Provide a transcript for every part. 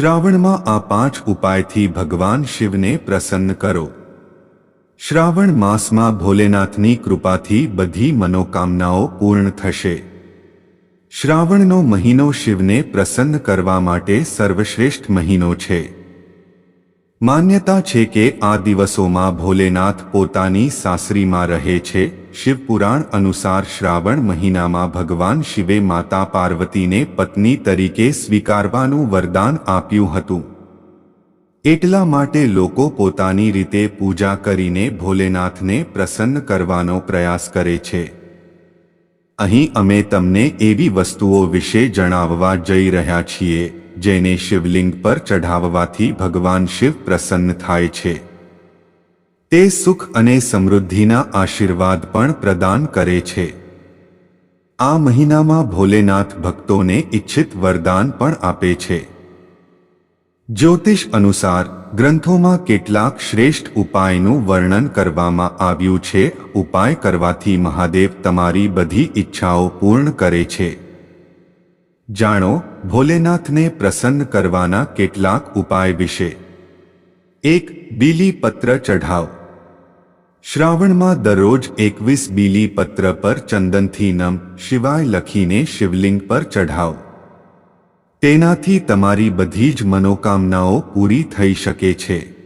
શ્રાવણમાં આ પાંચ ઉપાયથી ભગવાન શિવને પ્રસન્ન કરો. શ્રાવણ માસમાં ભોલેનાથની કૃપાથી બધી મનોકામનાઓ પૂર્ણ થશે. શ્રાવણનો મહિનો શિવને પ્રસન્ન કરવા માટે સર્વશ્રેષ્ઠ મહિનો છે. માન્યતા છે કે આ દિવસોમાં ભોલેનાથ પોતાની સાસરીમાં રહે છે. શિવપુરાણ અનુસાર શ્રાવણ મહિનામાં ભગવાન શિવે માતા પાર્વતીને પત્ની તરીકે સ્વીકારવાનું વરદાન આપ્યું હતું. એટલા માટે લોકો પોતાની રીતે પૂજા કરીને ભોલેનાથને પ્રસન્ન કરવાનો પ્રયાસ કરે છે. અહીં અમે તમને એવી વસ્તુઓ વિશે જણાવવા જઈ રહ્યા છીએ. જેને શિવલિંગ પર ચઢાવવાથી ભગવાન શિવ પ્રસન્ન થાય છે. તે સુખ અને સમૃદ્ધિના આશીર્વાદ પણ પ્રદાન કરે છે. આ મહિનામાં ભોલેનાથ ભક્તોને ઈચ્છિત વરદાન પણ આપે છે. જ્યોતિષ અનુસાર, ગ્રંથોમાં કેટલાક શ્રેષ્ઠ ઉપાયનું વર્ણન કરવામાં આવ્યું છે. ઉપાય કરવાથી મહાદેવ તમારી બધી ઈચ્છાઓ પૂર્ણ કરે છે. જાણો, ભોલેનાથને પ્રસન્ન કરવાના કેટલાક ઉપાય વિશે. એક બીલી પત્ર ચઢાવ. શ્રાવણમાં દરરોજ એકવીસ બીલી પત્ર પર ચંદનથી નમ શિવાય લખીને શિવલિંગ પર ચઢાવ. તેનાથી તમારી બધી જ મનોકામનાઓ પૂરી થઈ શકે છે.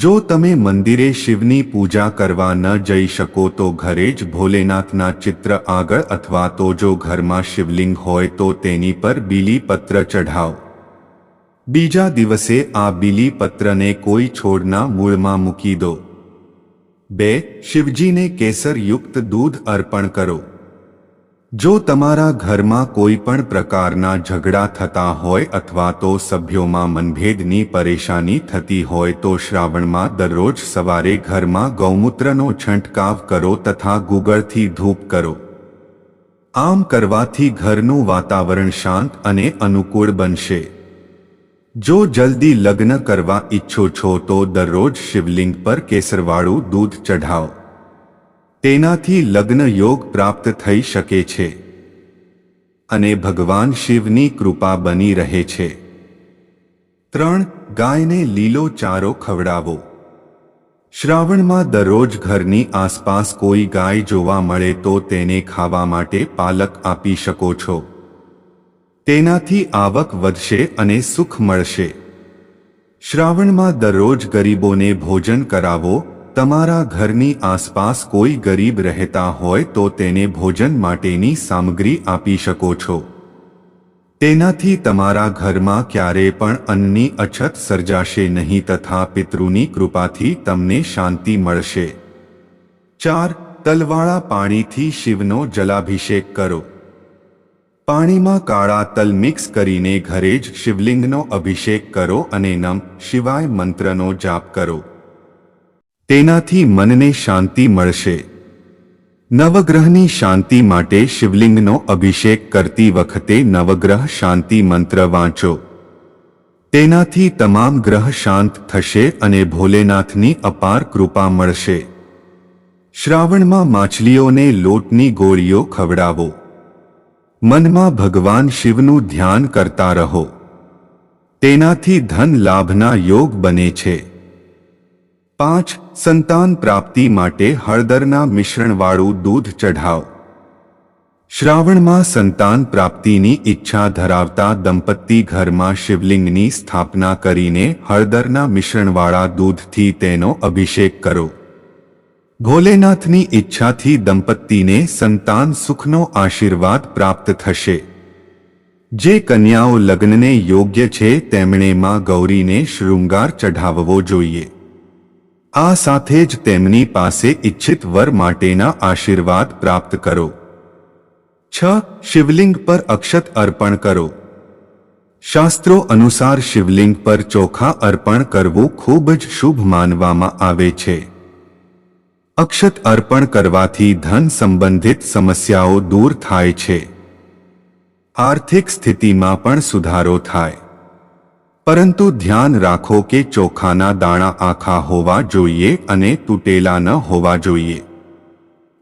જો તમે મંદિરે શિવની પૂજા કરવા ન જઈ શકો તો ઘરે જ ભોલેનાથના ચિત્ર આગળ અથવા તો જો ઘરમાં શિવલિંગ હોય તો તેની પર બીલી પત્ર ચઢાવ. બીજા દિવસે આ બીલી પત્રને કોઈ છોડના મૂળમાં મૂકી દો. બે, શિવજીને કેસરયુક્ત દૂધ અર્પણ કરો. જો તમારા ઘરમાં કોઈ પણ પ્રકારના ઝઘડા થતા હોય અથવા તો સભ્યોમાં મનભેદની પરેશાની થતી હોય તો શ્રાવણમાં દરરોજ સવારે ઘરમાં ગૌમૂત્રનો છંટકાવ કરો તથા ગુગળથી ધૂપ કરો. આમ કરવાથી ઘરનું વાતાવરણ શાંત અને અનુકૂળ બનશે. જો જલ્દી લગ્ન કરવા ઈચ્છો છો તો દરરોજ શિવલિંગ પર કેસરવાળું દૂધ ચઢાવો તેનાથી લગ્ન યોગ પ્રાપ્ત થઈ શકે છે. અને ભગવાન શિવની કૃપા બની રહે છે. ત્રણ, ગાયને લીલો ચારો ખવડાવો. શ્રાવણમાં દરરોજ ઘરની આસપાસ કોઈ ગાય જોવા મળે તો તેને ખાવા માટે પાલક આપી શકો છો. તેનાથી આવક વધશે અને સુખ મળશે. શ્રાવણમાં દરરોજ ગરીબોને ભોજન કરાવો તમારા ઘરની આસપાસ કોઈ ગરીબ રહેતા હોય તો તેને ભોજન માટેની સામગ્રી આપી શકો છો. તેનાથી તમારા ઘરમાં ક્યારેય પણ અન્નની અછત સર્જાશે નહીં તથા પિતૃની કૃપાથી તમને શાંતિ મળશે. ચાર, તલવાળા પાણીથી શિવનો જલાભિષેક કરો. પાણીમાં કાળા તલ મિક્સ કરીને ઘરે જ શિવલિંગનો અભિષેક કરો અને નમ શિવાય મંત્રનો જાપ કરો. તેનાથી મનને શાંતિ મળશે. નવગ્રહની શાંતિ માટે શિવલિંગનો અભિષેક કરતી વખતે નવગ્રહ શાંતિ મંત્ર વાંચો. તેનાથી તમામ ગ્રહ શાંત થશે અને ભોલેનાથની અપાર કૃપા મળશે. શ્રાવણમાં માછલીઓને લોટની ગોળીઓ ખવડાવો. મનમાં ભગવાન શિવનું ધ્યાન કરતા રહો. તેનાથી ધન લાભના યોગ બને છે. પાંચ સંતાન પ્રાપ્તિ માટે હળદરના મિશ્રણવાળું દૂધ ચઢાવ. શ્રાવણમાં સંતાન પ્રાપ્તિની ઈચ્છા ધરાવતા દંપતી ઘરમાં શિવલિંગની સ્થાપના કરીને હળદરના મિશ્રણવાળા દૂધથી તેનો અભિષેક કરો. ભોલેનાથની ઈચ્છાથી દંપતીને સંતાન સુખનો આશીર્વાદ પ્રાપ્ત થશે. જે કન્યાઓ લગ્નને યોગ્ય છે, તેમણે માં ગૌરીને શૃંગાર ચઢાવવો જોઈએ. આ સાથે જ તેમની પાસે ઈચ્છિત વર માટેના આશીર્વાદ પ્રાપ્ત કરો. છ. શિવલિંગ પર અક્ષત અર્પણ કરો. શાસ્ત્રો અનુસાર શિવલિંગ પર ચોખા અર્પણ કરવું ખૂબ જ શુભ માનવામાં આવે છે. અક્ષત અર્પણ કરવાથી ધન સંબંધિત સમસ્યાઓ દૂર થાય છે. આર્થિક સ્થિતિમાં પણ સુધારો થાય. પરંતુ ધ્યાન રાખો કે ચોખાના દાણા આખા હોવા જોઈએ અને તૂટેલા ન હોવા જોઈએ.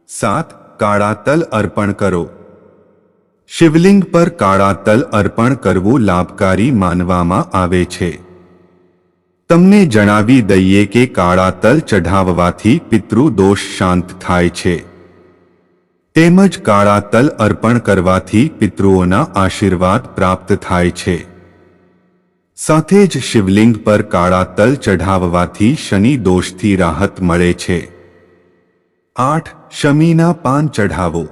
સાત, કાળા તલ અર્પણ કરો. શિવલિંગ પર કાળા તલ અર્પણ કરવું લાભકારી માનવામાં આવે છે. તમને જણાવી દઈએ કે કાળા તલ ચઢાવવાથી પિતૃદોષ શાંત થાય છે. તેમજ કાળા તલ અર્પણ કરવાથી પિતૃઓના આશીર્વાદ પ્રાપ્ત થાય છે. સાથે જ શિવલિંગ પર કાળા તલ ચઢાવવાથી શનિ દોષથી રાહત મળે છે. આઠ, શમીના પાન ચઢાવો.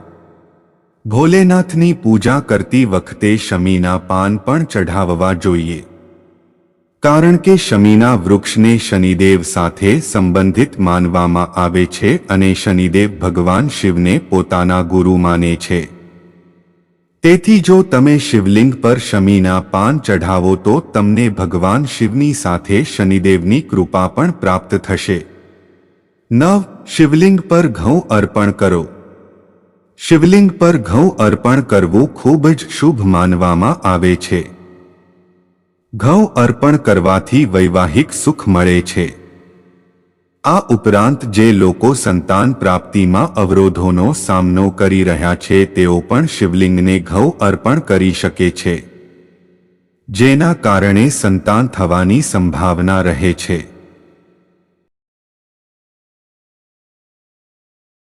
ભોલેનાથની પૂજા કરતી વખતે શમીના પાન પણ ચઢાવવા જોઈએ. કારણ કે શમીના વૃક્ષને શનિદેવ સાથે સંબંધિત માનવામાં આવે છે અને શનિદેવ ભગવાન શિવને પોતાના ગુરુ માને છે. તેથી જો તમે શિવલિંગ પર શમીના પાન ચઢાવો તો તમને ભગવાન શિવની સાથે શનિદેવની કૃપા પણ પ્રાપ્ત થશે. નવ, શિવલિંગ પર ઘઉં અર્પણ કરો. શિવલિંગ પર ઘઉં અર્પણ કરવું ખૂબ જ શુભ માનવામાં આવે છે. ઘઉં અર્પણ કરવાથી વૈવાહિક સુખ મળે છે. આ ઉપરાંત જે લોકો સંતાન પ્રાપ્તિમાં અવરોધોનો સામનો કરી રહ્યા છે, તેઓ પણ શિવલિંગને ઘઉં અર્પણ કરી શકે છે, જેના કારણે સંતાન થવાની સંભાવના રહે છે.